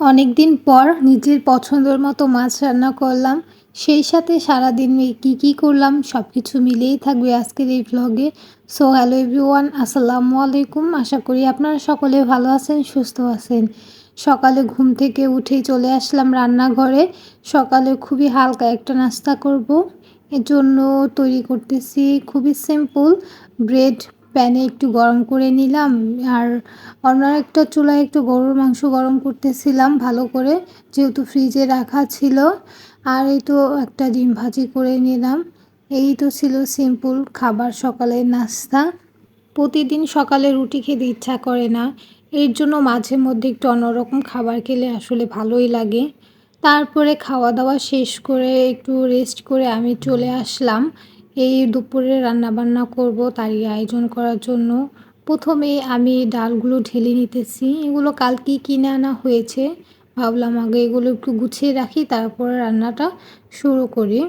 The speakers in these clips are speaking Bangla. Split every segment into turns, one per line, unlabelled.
অনেক দিন পর নিজের পছন্দের মতো মাছ রান্না করলাম। সেই সাথে সারাদিন কী কী করলাম সব কিছু মিলেই থাকবে আজকের এই ভ্লগে সো হ্যালো এভরিওয়ান আসসালামু আলাইকুম। আশা করি আপনারা সকলে ভালো আছেন, সুস্থ আছেন। সকালে ঘুম থেকে উঠেই চলে আসলাম রান্নাঘরে। সকালে খুবই হালকা একটা নাস্তা করব। এর জন্য তৈরি করতেছি খুবই সিম্পল ব্রেড প্যানে একটু গরম করে নিলাম আর অন্য একটা চুলায় একটু গরুর মাংস গরম করতেছিলাম ভালো করে, যেহেতু ফ্রিজে রাখা ছিল। আর এই তো একটা ডিম ভাজি করে নিলাম। এই তো ছিল সিম্পল খাবার সকালের নাস্তা। প্রতিদিন সকালে রুটি খেতে ইচ্ছা করে না। এর জন্য মাঝে মধ্যে একটু অন্যরকম খাবার খেলে আসলে ভালোই লাগে। তারপরে খাওয়া দাওয়া শেষ করে একটু রেস্ট করে আমি চলে আসলাম। এই দুপুরে রান্নাবান্না করব তারই আয়োজন করার জন্য। প্রথমে আমি ডালগুলো ঢেলে নিতেছি। এগুলো কালকেই কিনে আনা হয়েছে। ভাবলাম আগে এগুলো একটু গুছিয়ে রাখি, তারপরে রান্নাটা শুরু করি।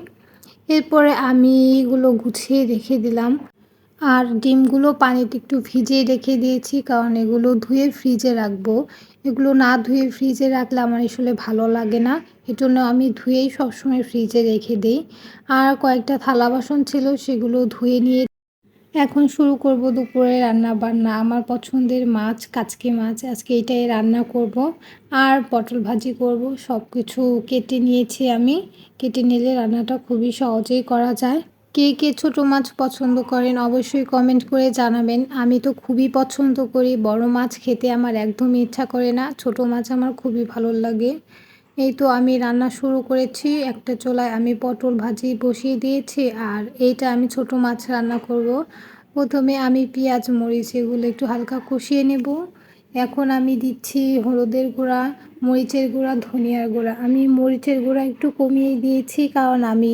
এরপরে আমি এগুলো গুছিয়ে রেখে দিলাম। আর ডিমগুলো পানিতে একটু ভিজিয়ে রেখে দিয়েছি, কারণ এগুলো ধুয়ে ফ্রিজে রাখব। এগুলো না ধুয়ে ফ্রিজে রাখলে আমার আসলে ভালো লাগে না। এজন্য আমি ধুয়েই সবসময় ফ্রিজে রেখে দিই। আর কয়েকটা থালা বাসন ছিল, সেগুলো ধুয়ে নিয়ে এখন শুরু করব দুপুরে রান্না বান্না আমার পছন্দের মাছ, কাচকি মাছ, আজকে এটাই রান্না করব। আর পটল ভাজি করব। সব কিছু কেটে নিয়েছি আমি। কেটে নিলে রান্নাটা খুবই সহজেই করা যায়। কে কে ছোটো মাছ পছন্দ করেন অবশ্যই কমেন্ট করে জানাবেন। আমি তো খুবই পছন্দ করি। বড় মাছ খেতে আমার একদমই ইচ্ছা করে না। ছোট মাছ আমার খুবই ভালো লাগে। এই তো আমি রান্না শুরু করেছি। একটা চোলায় আমি পটল ভাজি বসিয়ে দিয়েছি আর এইটা আমি ছোট মাছ রান্না করব। প্রথমে আমি পেঁয়াজ, মরিচ এগুলো একটু হালকা কষিয়ে নেব। এখন আমি দিচ্ছি হলুদের গুঁড়া, মরিচের গুঁড়া, ধনিয়ার গুঁড়া। আমি মরিচের গুঁড়া একটু কমিয়ে দিয়েছি কারণ আমি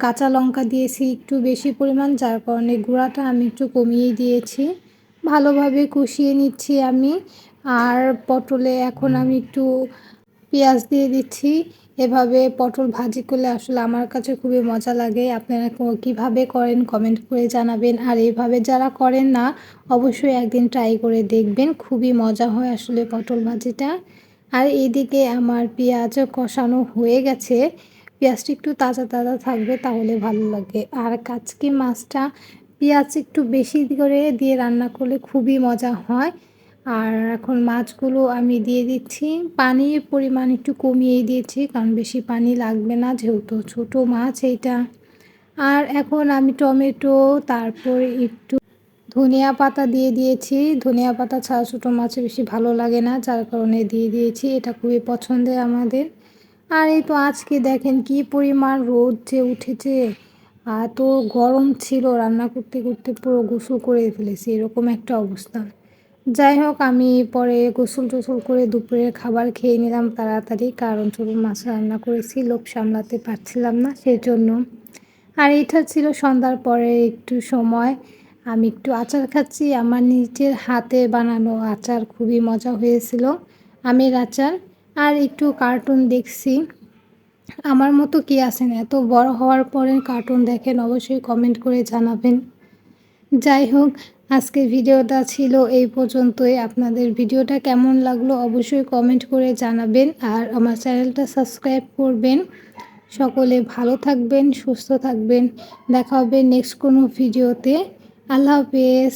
কাঁচা লঙ্কা দিয়েছি একটু বেশি পরিমাণ, যার কারণে গুঁড়াটা আমি একটু কমিয়ে দিয়েছি। ভালোভাবে কষিয়ে নিচ্ছি আমি। আর পটলে এখন আমি একটু পেঁয়াজ দিয়ে দিচ্ছি। এভাবে পটল ভাজি করলে আসলে আমার কাছে খুবই মজা লাগে। আপনারা কীভাবে করেন কমেন্ট করে জানাবেন। আর এইভাবে যারা করেন না, অবশ্যই একদিন ট্রাই করে দেখবেন। খুবই মজা হয় আসলে পটল ভাজিটা। আর এদিকে আমার পেঁয়াজ কষানো হয়ে গেছে। পেঁয়াজটা একটু তাজা তাজা থাকবে, তাহলে ভালো লাগে। আর কাচকি মাছটা পেঁয়াজ একটু বেশি করে দিয়ে রান্না করলে খুবই মজা হয়। আর এখন মাছগুলো আমি দিয়ে দিচ্ছি। পানির পরিমাণ একটু কমিয়ে দিয়েছি, কারণ বেশি পানি লাগবে না, যেহেতু ছোট মাছ এইটা। আর এখন আমি টমেটো, তারপর একটু ধনিয়া পাতা দিয়ে দিয়েছি। ধনিয়া পাতা ছাড়া ছোটো মাছে বেশি ভালো লাগে না, যার কারণে দিয়ে দিয়েছি। এটা খুবই পছন্দের আমাদের। আর এই তো আজকে দেখেন কি পরিমাণ রোদ যে উঠেছে। এত গরম ছিল, রান্না করতে করতে পুরো গোসল করে ফেলেছি, এরকম একটা অবস্থা। যাই হোক, আমি পরে গোসল টোসল করে দুপুরের খাবার খেয়ে নিলাম তাড়াতাড়ি, কারণ ছোটো মাছ রান্না করেছি, লোভ সামলাতে পারছিলাম না সেই জন্য আর এটা ছিল সন্ধ্যার পরে একটু সময়, আমি একটু আচার খাচ্ছি, আমার নিজের হাতে বানানো আচার খুবই মজা হয়েছিল, আমের আচার। আর একটু কার্টুন দেখছি। আমার মতো কি আছেন? এত বড় হওয়ার পরে কার্টুন দেখেন, অবশ্যই কমেন্ট করে জানাবেন। যাই হোক আজকের ভিডিওটা ছিল এই পর্যন্তই। আপনাদের ভিডিওটা কেমন লাগল অবশ্যই কমেন্ট করে জানাবেন আর আমার চ্যানেলটা সাবস্ক্রাইব করবেন। সকলে ভালো থাকবেন, সুস্থ থাকবেন। দেখা হবে নেক্সট কোনো ভিডিওতে। আল্লাহ হাফেজ।